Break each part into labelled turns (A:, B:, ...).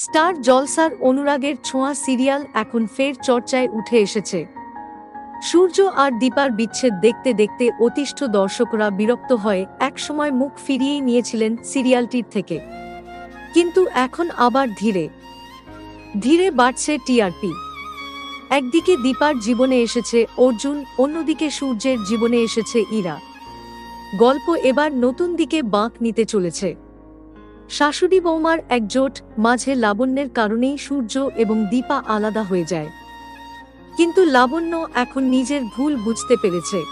A: Star জলসার অনুরাগের ছোঁয়া সিরিয়াল এখন ফের চর্চায় উঠে এসেছে। সূর্য আর দীপার বিচ্ছেদ দেখতে দেখতে অতিষ্ঠ দর্শকরা বিরক্ত হয়ে একসময় মুখ ফিরিয়েই নিয়েছিলেন সিরিয়ালটির থেকে। কিন্তু এখন আবার ধীরে। ধীরে বাড়ছে টিআরপি একদিকে দীপার জীবনে এসেছে অর্জুন, অন্যদিকে সূর্যের জীবনে এসেছে ইরা। গল্প এবার নতুন দিকে বাঁক নিতে চলেছে। শাশুড়ি বৌমার একজোট মাঝে লাবণ্যের কারণেই সূর্য এবং দীপা আলাদা হয়ে যায়। কিন্তু লাবণ্য এখন নিজের ভুল বুঝতে পেরেছে।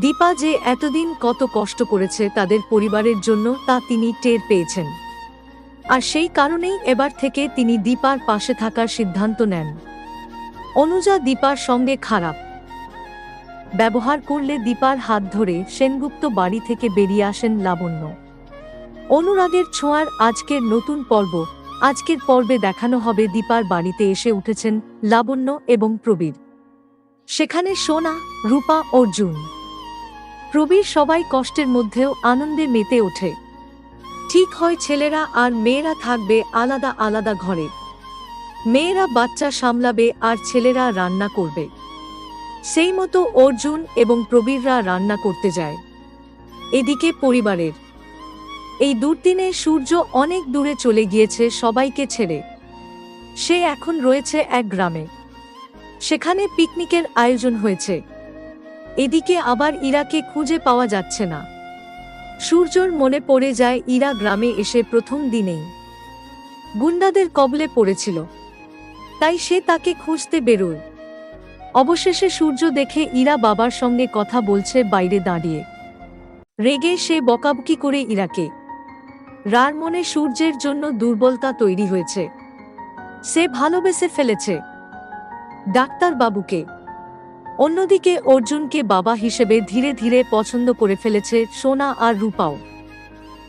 A: দীপা যে এতদিন কত কষ্ট করেছে তাদের পরিবারের জন্য তা তিনি টের পেয়েছেন। আর সেই কারণেই এবার থেকে তিনি দীপার পাশে থাকার সিদ্ধান্ত নেন। অনুজা দীপার সঙ্গে খারাপ। ব্যবহার করলে দীপার হাত ধরে সেনগুপ্ত বাড়ি থেকে বেরিয়ে আসেন লাবণ্য। অনুরাগের ছোঁয়ার আজকের নতুন পর্ব। আজকের পর্বে দেখানো হবে দীপার বাড়িতে এসে উঠেছেন লাবণ্য এবং প্রবীর। সেখানে সোনা, রূপা, অর্জুন। প্রবীর সবাই কষ্টের মধ্যেও আনন্দে মেতে ওঠে। ঠিক হয় ছেলেরা আর মেয়েরা থাকবে আলাদা আলাদা ঘরে। মেয়েরা বাচ্চা সামলাবে আর ছেলেরা রান্না করবে। সেই মতো অর্জুন এবং প্রবীররা রান্না করতে যায়। এদিকে পরিবারের এই দুর্দিনে সূর্য অনেক দূরে চলে গিয়েছে সবাইকে ছেড়ে। সে এখন রয়েছে এক গ্রামে। সেখানে পিকনিকের আয়োজন হয়েছে। এদিকে আবার ইরাকে খুঁজে পাওয়া যাচ্ছে না। সূর্যর মনে পড়ে যায় ইরা গ্রামে এসে প্রথম দিনেই। গুন্ডাদের কবলে পড়েছিল। তাই সে তাকে খুঁজতে বেরোয়। অবশেষে সূর্য দেখে ইরা বাবার সঙ্গে কথা বলছে বাইরে দাঁড়িয়ে। রেগে সে বকাবকি করে ইরাকে। রার মনে সূর্যের জন্য দুর্বলতা তৈরি হয়েছে। সে ভালোবেসে ফেলেছে। ডাক্তার বাবুকে। অন্যদিকে অর্জুনকে বাবা হিসেবে ধীরে ধীরে পছন্দ করে ফেলেছে সোনা আর রূপাও।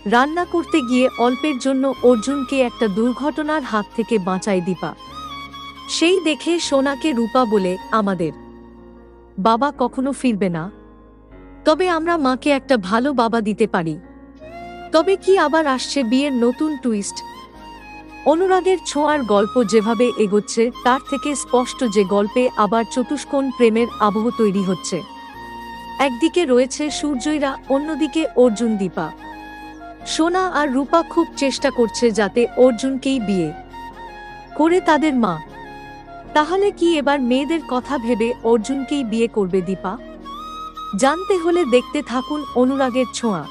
A: রান্না করতে গিয়ে অল্পের জন্য অর্জুনকে একটা দুর্ঘটনার হাত থেকে বাঁচায় দীপা। সেই দেখে সোনাকে রূপা বলে, আমাদের। বাবা কখনো ফিরবে না। তবে আমরা মাকে একটা ভালো বাবা দিতে পারি। তবে কি আবার আসছে বিয়ের নতুন টুইস্ট অনুরাগের ছোঁয়ার গল্প যেভাবে এগোচ্ছে, তার থেকে স্পষ্ট যে গল্পে আবার চতুষ্কোণ প্রেমের আবহ তৈরি হচ্ছে। একদিকে রয়েছে সূর্যইরা, অন্যদিকে অর্জুন, দীপা। সোনা আর রূপা খুব চেষ্টা করছে যাতে অর্জুনকেই বিয়ে করে তাদের মা। তাহলে কি এবার মেয়েদের কথা ভেবে অর্জুনকেই বিয়ে করবে দীপা? জানতে হলে দেখতে থাকুন অনুরাগের ছোঁয়া।